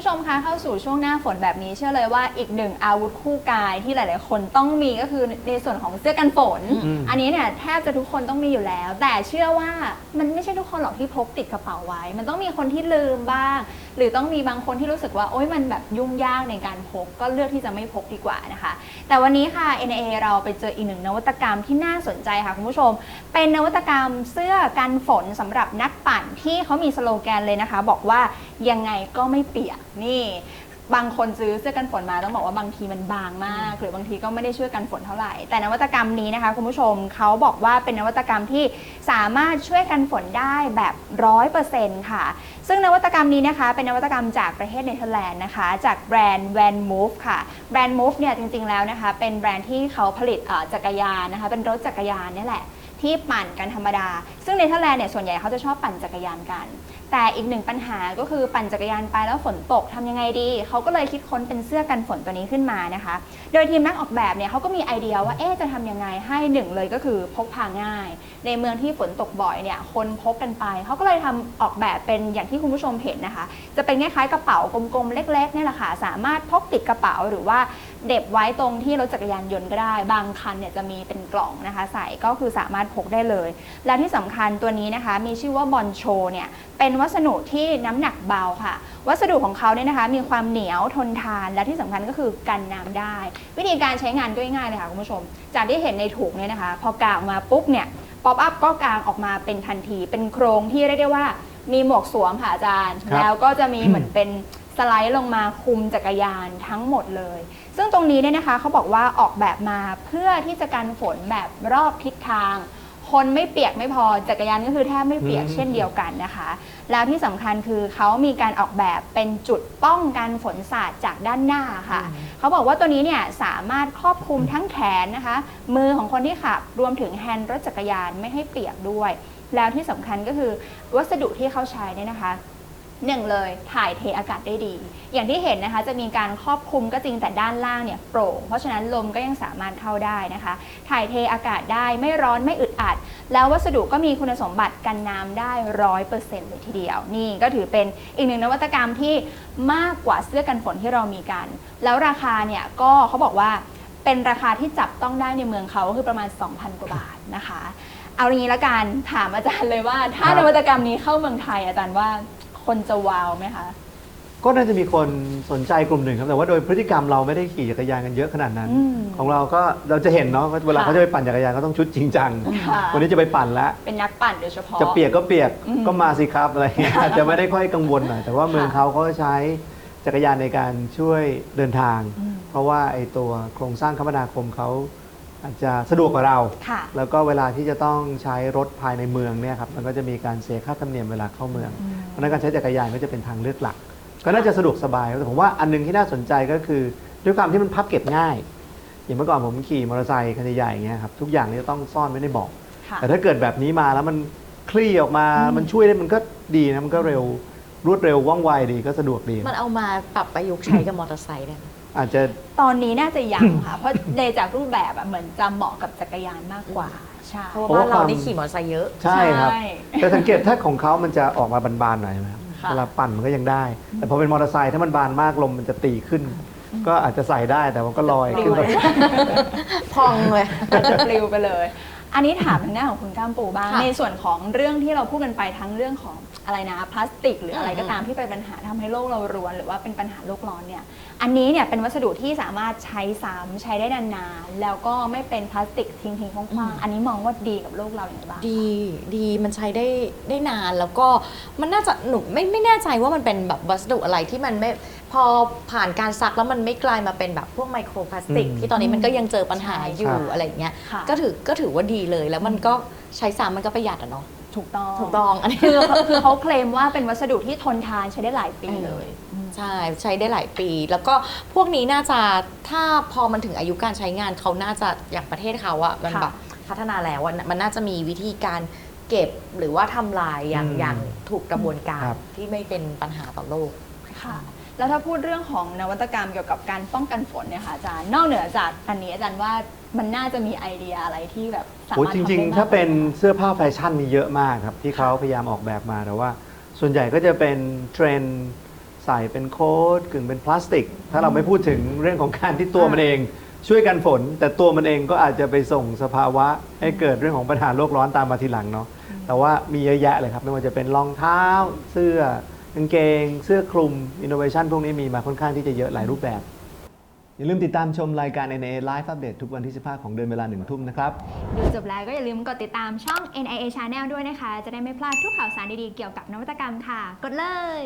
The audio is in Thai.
คุณผู้ชมคะเข้าสู่ช่วงหน้าฝนแบบนี้เชื่อเลยว่าอีกหนึ่งอาวุธคู่กายที่หลาย ๆ คนต้องมีก็คือในส่วนของเสื้อกันฝนอืมอันนี้เนี่ยแทบจะทุกคนต้องมีอยู่แล้ว แต่เชื่อว่ามันไม่ใช่ทุกคนหรอกที่พกติดกระเป๋าไว้ มันต้องมีคนที่ลืมบ้าง หรือต้องมีบางคนที่รู้สึกว่าโอ๊ยมันแบบยุ่งยากในการพกก็เลือกที่จะไม่พกดีกว่านะคะ แต่วันนี้ค่ะ NA เราไปเจออีกหนึ่งนวัตกรรมที่น่าสนใจค่ะคุณผู้ชม เป็นนวัตกรรมเสื้อกันฝนสำหรับนักปั่นที่เขามีสโลแกนเลยนะคะ บอกว่ายังไงก็ไม่เปียกนี่บางคนซื้อเสื้อกันฝนมาต้องบอกว่าบางทีมันบางมาก หรือบางทีก็ไม่ได้ช่วยกันฝนเท่าไหร่ แต่นวัตกรรมนี้นะคะ คุณผู้ชมเขาบอกว่าเป็นนวัตกรรมที่สามารถช่วยกันฝนได้แบบร้อยเปอร์เซ็นต์ค่ะ ซึ่งนวัตกรรมนี้นะคะ เป็นนวัตกรรมจากประเทศเนเธอร์แลนด์นะคะ จากแบรนด์ Van Move ค่ะ แบรนด์ Move เนี่ยจริงๆแล้วนะคะ เป็นแบรนด์ที่เขาผลิตเอ่อจักรยานนะคะ เป็นรถจักรยานนี่แหละที่ปั่นกันธรรมดา ซึ่งเนเธอร์แลนด์เนี่ยส่วนใหญ่เขาจะชอบปั่นจักรยานกัน แต่อีกหนึ่งปัญหาก็คือปั่นจักรยานไปแล้วฝนตกทำยังไงดี เขาก็เลยคิดค้นเป็นเสื้อกันฝนตัวนี้ขึ้นมานะคะ โดยทีมนักออกแบบเนี่ยเขาก็มีไอเดียว่าเอ๊จะทำยังไงให้หนึ่งเลยก็คือพกพาง่าย ในเมืองที่ฝนตกบ่อยเนี่ยคนพกกันไป เขาก็เลยทำออกแบบเป็นอย่างที่คุณผู้ชมเห็นนะคะ จะเป็นคล้ายๆกระเป๋ากลมๆเล็กๆเนี่ยแหละค่ะสามารถพกติดกระเป๋าหรือว่าเด็บไว้ตรงที่รถจักรยานยนต์ก็ได้ บางคันเนี่ยจะมีเป็นกล่องนะคะ ใส่ก็คือสามารถพกได้เลย และที่สำคัญตัวนี้นะคะ มีชื่อว่าบอนโชเนี่ย เป็นวัสดุที่น้ำหนักเบาค่ะ วัสดุของเขาเนี่ยนะคะ มีความเหนียวทนทานและที่สำคัญก็คือกันน้ำได้ วิธีการใช้งานก็ง่ายๆเลยค่ะคุณผู้ชม จากที่เห็นในถุงเนี่ยนะคะ พอกางออกมาปุ๊บเนี่ยป๊อปอัพก็กางออกมาเป็นทันที เป็นโครงที่เรียกได้ว่ามีหมวกสวมค่ะอาจารย์ ครับ แล้วก็จะมีเหมือนเป็นสไลด์ลงมาคุมจักรยานทั้งหมดเลย ซึ่งตรงนี้เนี่ยนะคะเขาบอกว่าออกแบบมาเพื่อที่จะกันฝนแบบรอบทิศทาง คนไม่เปียกไม่พอจักรยานก็คือแทบไม่เปียกอืม เช่นเดียวกันนะคะ แล้วที่สำคัญคือเขามีการออกแบบเป็นจุดป้องกันฝนสาดจากด้านหน้าค่ะ เขาบอกว่าตัวนี้เนี่ยสามารถครอบคลุมทั้งแขนนะคะ มือของคนที่ขับรวมถึงแฮนด์รถจักรยานไม่ให้เปียกด้วย แล้วที่สำคัญก็คือวัสดุที่เขาใช้เนี่ยนะคะ หนึ่งเลยถ่ายเทอากาศได้ดี อย่างที่เห็นนะคะจะมีการครอบคลุมก็จริงแต่ด้านล่างเนี่ยโปร่ง เพราะฉะนั้นลมก็ยังสามารถเข้าได้นะคะ ถ่ายเทอากาศได้ไม่ร้อนไม่อึดอัด แล้ววัสดุก็มีคุณสมบัติกันน้ำได้ร้อยเปอร์เซ็นต์เลยทีเดียว นี่ก็ถือเป็นอีกหนึ่งนวัตกรรมที่มากกว่าเสื้อกันฝนที่เรามีกัน แล้วราคาเนี่ยก็เขาบอกว่าเป็นราคาที่จับต้องได้ในเมืองเขาก็คือประมาณ 2,000 กว่าบาทนะคะ เอาอย่างนี้ละกันถามอาจารย์เลยว่า ถ้านวัตกรรมนี้เข้าเมืองไทยอาจารย์ว่า คนจะว้าวไหมคะ ก็น่าจะมีคนสนใจกลุ่มหนึ่งครับแต่ว่าโดยพฤติกรรมเราไม่ได้ขี่จักรยานกันเยอะขนาดนั้น อืมของเราก็เราจะเห็นเนาะว่าเวลาค่ะเขาจะไปปั่นจักรยานก็ต้องชุดจริงจังค่ะ วันนี้จะไปปั่นแล้วเป็นนักปั่นโดยเฉพาะ จะเปียกก็เปียกอืมก็มาสิครับอะไรเงี้ยอาจจะไม่ได้ค่อยกังวลหน่อยแต่ว่าเมืองเขาเขาใช้จักรยานในการช่วยเดินทาง อืม เพราะว่าไอ้ตัวโครงสร้างคมนาคมเขาอาจจะสะดวกกว่าเรา ค่ะ แล้วก็เวลาที่จะต้องใช้รถภายในเมืองเนี่ยครับมันก็จะมีการเสียค่าธรรมเนียมเวลาเข้าเมือง อืมเพราะฉะนั้นการใช้จักรยานก็จะเป็นทางเลือกหลัก ก็น่าจะสะดวกสบายแต่ผมว่าอันหนึงที่น่าสนใจก็คือด้วยความที่มันพับเก็บง่าย อย่างเมื่อก่อนผมขี่มอเตอร์ไซค์คันใหญ่ๆอย่างเงี้ยครับทุกอย่างนี่จะต้องซ่อนไว้ในเบาะค่ะแต่ถ้าเกิดแบบนี้มาแล้วมันคลี่ออกมาอืมมันช่วยได้มันก็ดีนะมันก็เร็วรวดเร็วว่องไวดีก็สะดวกดี มันเอามาปรับประยุกต์ใช้กับมอเตอร์ไซค์ได้ไหมอาจจะตอนนี้น่าจะยังค่ะ เพราะในจากรูปแบบอะเหมือนจะเหมาะกับจักรยานมากกว่า ใช่เพราะว่าเพราะว่าบ้านเราความนี่ขี่มอเตอร์ไซค์เยอะ ใช่ครับใช่แต่สังเกตถ้าของเขามันจะออกมาบานๆหน่อยนะครับค่ะ เวลาปั่นมันก็ยังได้ แต่พอเป็นมอเตอร์ไซค์ถ้ามันบานมากลมมันจะตีขึ้น ก็อาจจะใส่ได้แต่มันก็ลอยขึ้นไป พองเลย อาจจะปลิวไปเลย อันนี้ถามทางด้านของคุณก้ามปูบ้าง ค่ะในส่วนของเรื่องที่เราพูดกันไปทั้งเรื่องของอะไรนะพลาสติก หรืออะไรก็ตามที่เป็นปัญหาทำให้โลกเรารวน หรือว่าเป็นปัญหาโลกร้อนเนี่ย อันนี้เนี่ยเป็นวัสดุที่สามารถใช้ซ้ำใช้ได้นานๆ แล้วก็ไม่เป็นพลาสติกทิ้งๆคว้างๆอันนี้มองว่าดีกับโลกเราอย่างไรบ้าง ดีดีมันใช้ได้ได้นานแล้วก็มันน่าจะหนูไม่ไม่แน่ใจว่ามันเป็นแบบวัสดุอะไรที่มันไม่พอผ่านการซักแล้วมันไม่กลายมาเป็นแบบพวกไมโครพลาสติก อืมที่ตอนนี้มันก็ยังเจอปัญหาใช่อยู่ครับอะไรอย่างเงี้ยค่ะ ก็ถือก็ถือว่าดีเลยแล้วมันก็ใช้ซ้ำมันก็ประหยัดอะเนาะ ถูกต้องถูกต้องอันนี้คือคือเขาเคลมว่าเป็นวัสดุที่ทนทานใช้ได้หลายปีเลย ใช่ใช้ได้หลายปี แล้วก็พวกนี้น่าจะถ้าพอมันถึงอายุการใช้งานเขาน่าจะอย่างประเทศเขาอะมันค่ะแบบพัฒนาแล้วอะมันน่าจะมีวิธีการเก็บหรือว่าทำลายอย่างอืมอย่างถูกกระบวนการครับที่ไม่เป็นปัญหาต่อโลกค่ะ แล้วถ้าพูดเรื่องของนวัตกรรมเกี่ยวกับการป้องกันฝนเนี่ยค่ะอาจารย์นอกเหนือจากอันนี้อาจารย์ว่ามันน่าจะมีไอเดียอะไรที่แบบสาโอ้มารถจทำริง ได้มกๆ ถ้าเป็นกว่เสื้อผ้าแฟชั่นมีเยอะมากครับ ที่เขาพยายามออกแบบมาแต่ว่า ส่วนใหญ่ก็จะเป็นเทรนด์ใส่เป็นโค้ดกึ่งเป็นพลาสติก ถ้าเราไม่พูดถึงเรื่องของการที่ตัวมันเอง ช่วยกันฝน แต่ตัวมันเองก็อาจจะไปส่งสภาวะให้เกิดเรื่องของปัญหาโลกร้อนตามมาทีหลังเนาะแต่ว่ามีเยอะแยะเลยครับ ไม่ว่าจะเป็นรองเท้าเสื้อ กางเกง เสื้อคลุมอินโนเวชันพวกนี้มีมาค่อนข้างที่จะเยอะหลายรูปแบบ อย่าลืมติดตามชมรายการ NIA Live Update ทุกวันที่ 15 ของเดือนเวลาหนึ่งทุ่มนะครับ ดูจบแล้วก็อย่าลืมกดติดตามช่อง NIA Channel ด้วยนะคะ จะได้ไม่พลาดทุกข่าวสารดีๆเกี่ยวกับนวัตกรรมค่ะ กดเลย